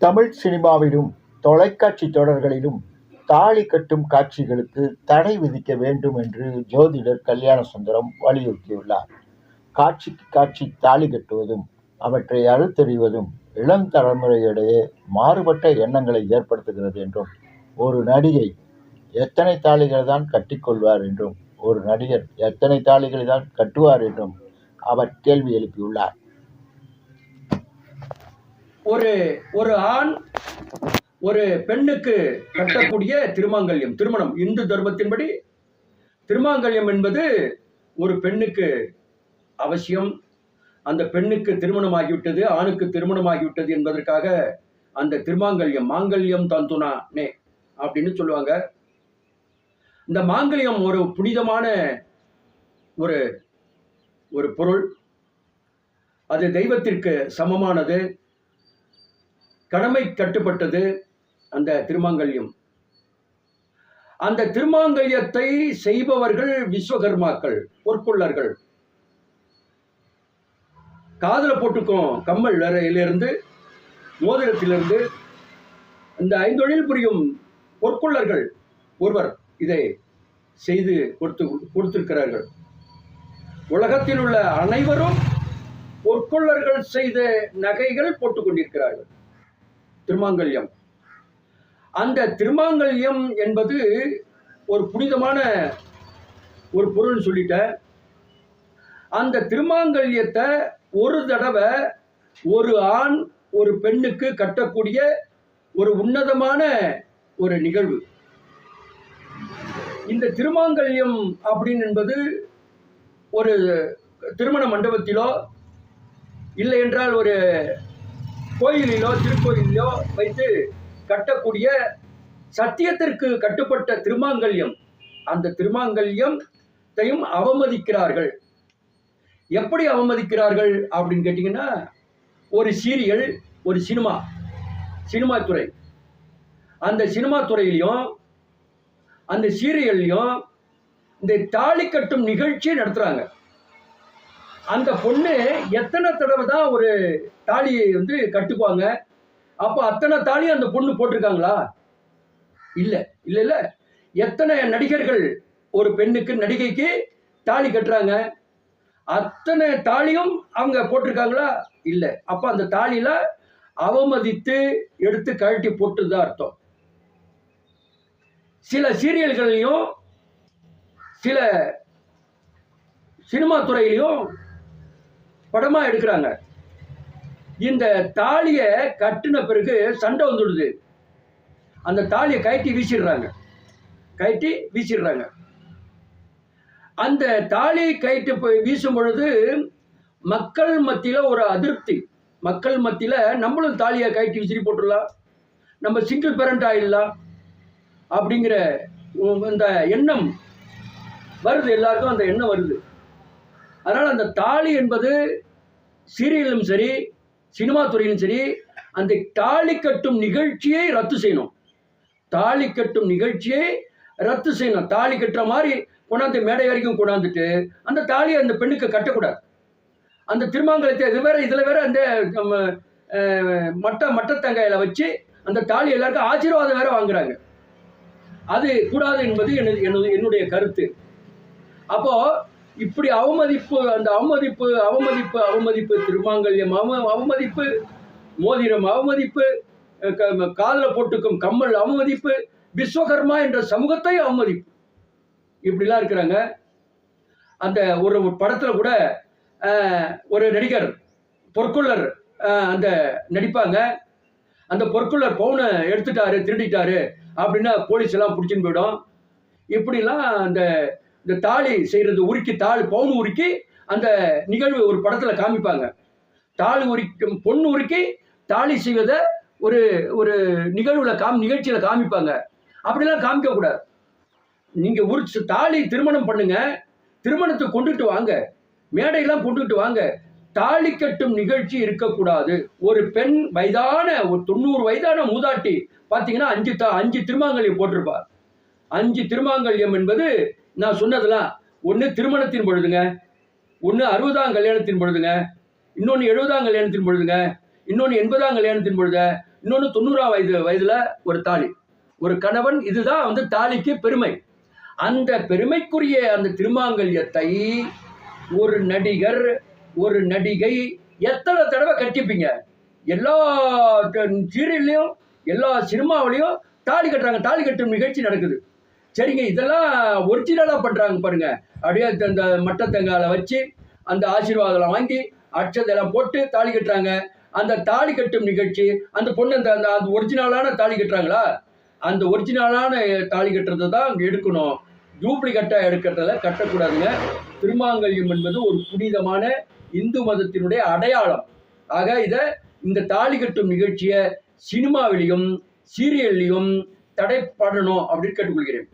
தமிழ் சினிமாவிலும் தொலைக்காட்சி தொடர்களிலும் தாலி கட்டும் காட்சிகளுக்கு தடை விதிக்க வேண்டும் என்று ஜோதிடர் கல்யாணசுந்தரம் வலியுறுத்தியுள்ளார். காட்சிக்கு காட்சி தாலி கட்டுவதும் அவற்றை அறுத்தெறிவதும் இளம் தலைமுறையிடையே மாறுபட்ட எண்ணங்களை ஏற்படுத்துகிறது என்றும் ஒரு நடிகை எத்தனை தாலிகள் தான் கட்டிக்கொள்வார் என்றும் ஒரு நடிகர் எத்தனை தாலிகளை தான் கட்டுவார் என்றும் அவர் கேள்வி எழுப்பியுள்ளார். ஒரு ஒரு ஆண் ஒரு பெண்ணுக்கு கட்டக்கூடிய திருமாங்கல்யம் திருமணம். இந்து தர்மத்தின்படி திருமாங்கல்யம் என்பது ஒரு பெண்ணுக்கு அவசியம். அந்த பெண்ணுக்கு திருமணம் ஆகிவிட்டது ஆணுக்கு திருமணம் ஆகிவிட்டது என்பதற்காக அந்த திருமாங்கல்யம் மாங்கல்யம் தந்துனா நே அப்படின்னு சொல்லுவாங்க. இந்த மாங்கல்யம் ஒரு புனிதமான ஒரு ஒரு பொருள். அது தெய்வத்திற்கு சமமானது. கடமை கட்டுப்பட்டது அந்த திருமாங்கல்யம். அந்த திருமாங்கல்யத்தை செய்பவர்கள் விஸ்வகர்மாக்கள் பொற்கொள்ளர்கள். காதுல போட்டுக்கும் கம்மல் இருந்து மோதிரத்திலிருந்து இந்த ஐந்தொழில் புரியும் பொற்கொள்ளர்கள் ஒருவர் இதை செய்து கொடுத்து கொடுத்திருக்கிறார்கள். உலகத்தில் உள்ள அனைவரும் பொற்கொள்ளர்கள் செய்த நகைகள் போட்டுக் கொண்டிருக்கிறார்கள். திருமாங்கல்யம். அந்த திருமாங்கல்யம் என்பது ஒரு புனிதமான ஒரு பொருள்னு சொல்லிட்டேன் அந்த திருமாங்கல்யத்தை ஒரு தடவை ஒரு ஆண் ஒரு பெண்ணுக்கு கட்டக்கூடிய ஒரு உன்னதமான ஒரு நிகழ்வு. இந்த திருமாங்கல்யம் அப்படின்னு என்பது ஒரு திருமண மண்டபத்திலோ இல்லை என்றால் ஒரு கோயிலிலோ திருக்கோயிலிலோ வைத்து கட்டக்கூடிய சத்தியத்திற்கு கட்டுப்பட்ட திருமாங்கல்யம். அந்த திருமாங்கல்யத்தையும் அவமதிக்கிறார்கள். எப்படி அவமதிக்கிறார்கள் அப்படின்னு கேட்டிங்கன்னா ஒரு சீரியல் ஒரு சினிமா சினிமா துறை. அந்த சினிமா துறையிலையும் அந்த சீரியல்லையும் இந்த தாலி கட்டும் நிகழ்ச்சி நடத்துகிறாங்க அந்த பொண்ணு எத்தனை தடவை தான் ஒரு தாலியை வந்து கட்டுக்குவாங்க அப்போ அத்தனை தாலியும் அந்த பொண்ணு போட்டிருக்காங்களா? இல்லை இல்லை இல்லை. எத்தனை நடிகர்கள் ஒரு பெண்ணுக்கு நடிகைக்கு தாலி கட்டுறாங்க? அத்தனை தாலியும் அவங்க போட்டிருக்காங்களா? இல்லை. அப்போ அந்த தாலியில் அவமதித்து எடுத்து கழட்டி போட்டு தான் அர்த்தம். சில சீரியல்கள்லையும் சில சினிமா துறையிலையும் படமா எடுக்கிறாங்க. இந்த தாலியை கட்டின பிறகு சண்டை வந்துடுது. அந்த தாலியை கயட்டி வீசிடுறாங்க. கயட்டி வீசிடுறாங்க. அந்த தாலியை கயிட்டு போய் வீசும் பொழுது மக்கள் மத்தியில் ஒரு அதிருப்தி. மக்கள் மத்தியில் நம்மளும் தாலியை கயிட்டு விசிறி போட்டுடலாம். நம்ம சிங்கிள் பேரண்ட் ஆயிடலாம். அப்படிங்கிற இந்த எண்ணம் வருது. எல்லாருக்கும் அந்த எண்ணம் வருது. அதனால் அந்த தாலி என்பது சீரியலும் சரி சினிமா துறையிலும் சரி அந்த தாலி கட்டும் நிகழ்ச்சியை ரத்து செய்யணும். தாலி கட்டும் நிகழ்ச்சியை ரத்து செய்யணும். தாலி கட்டுற மாதிரி கொண்டாந்து மேடை வரைக்கும் கொண்டாந்துட்டு அந்த தாலியை அந்த பெண்ணுக்கு கட்டக்கூடாது. அந்த திருமாங்கலத்தை இது வேற இதில் வேற அந்த நம்ம, மட்ட மட்டத்தங்காயில வச்சு அந்த தாலி எல்லாருக்கும் ஆசீர்வாதம் வேற வாங்குறாங்க. அது கூடாது என்பது எனது என்னுடைய கருத்து. அப்போது இப்படி அவமதிப்பு அந்த அவமதிப்பு அவமதிப்பு அவமதிப்பு திருமாங்கல்யம் அவ அவமதிப்பு மோதிரம் அவமதிப்பு காலில் போட்டுக்கும் கம்மல் அவமதிப்பு விஸ்வகர்மா என்ற சமூகத்தை அவமதிப்பு. இப்படிலாம் இருக்கிறாங்க. அந்த ஒரு படத்தில் கூட ஒரு நடிகர் பொற்கொள்ளர் அந்த நடிப்பாங்க. அந்த பொற்கொள்ளர் பவுனை எடுத்துட்டாரு திருடிட்டாரு அப்படின்னா போலீஸ் எல்லாம் பிடிச்சின்னு போயிடும். இப்படிலாம் அந்த இந்த தாலி செய்கிறது உருக்கி தாள் பவுன் உருக்கி அந்த நிகழ்வு ஒரு படத்தில் காமிப்பாங்க. தாள் உரிக்கும் பொண்ணு உருக்கி தாலி செய்வதை ஒரு ஒரு நிகழ்வில் காம் நிகழ்ச்சியில் காமிப்பாங்க. அப்படிலாம் காமிக்கக்கூடாது நீங்கள் உரிச்சு தாலி திருமணம் பண்ணுங்க. திருமணத்தை கொண்டுட்டு வாங்க. மேடையெல்லாம் கொண்டுட்டு வாங்க. தாலி கட்டும் நிகழ்ச்சி இருக்கக்கூடாது. ஒரு பெண் வயதான ஒரு தொண்ணூறு வயதான மூதாட்டி பார்த்தீங்கன்னா அஞ்சு த அஞ்சு திருமாங்கல்யம் போட்டிருப்பார் அஞ்சு திருமாங்கல்யம் என்பது நான் சொன்னதெல்லாம் ஒன்று திருமணத்தின் பொழுதுங்க ஒன்று அறுபதாம் கல்யாணத்தின் பொழுதுங்க இன்னொன்று எழுபதாம் கல்யாணத்தின் பொழுதுங்க இன்னொன்று எண்பதாம் கல்யாணத்தின் பொழுது இன்னொன்று தொண்ணூறாம் வயது வயதில் ஒரு தாலி. ஒரு கணவன் இதுதான் வந்து தாலிக்கு பெருமை. அந்த பெருமைக்குரிய அந்த திருமாங்கல்யத்தை ஒரு நடிகர் ஒரு நடிகை எத்தனை தடவை கட்டிப்பீங்க? எல்லா சீரியல்லையும் எல்லா சினிமாவிலையும் தாலி கட்டுறாங்க. தாலி கட்டும் நிகழ்ச்சி நடக்குது. சரிங்க இதெல்லாம் ஒரிஜினலாக பண்ணுறாங்க பாருங்க. அப்படியே அந்த- மட்ட மட்டத்தங்கால வச்சு அந்த ஆசீர்வாதம் வாங்கி அட்சதெல்லாம் போட்டு தாலி கட்டுறாங்க. அந்த தாலி கட்டும் நிகழ்ச்சி அந்த பொண்ணு அந்த அந்த அந்த ஒரிஜினலான தாலி கட்டுறாங்களா? அந்த ஒரிஜினலான தாலி கட்டுறதை தான் அங்கே எடுக்கணும். டூப்ளிகேட்டாக எடுக்கிறதுல கட்டக்கூடாதுங்க. திருமாங்கல்யம் என்பது ஒரு புனிதமான இந்து மதத்தினுடைய அடையாளம். ஆக இதை இந்த தாலி கட்டும் நிகழ்ச்சியை சினிமாவிலையும் சீரியல்லையும் தடை அப்படின்னு கேட்டுக்கொள்கிறேன்.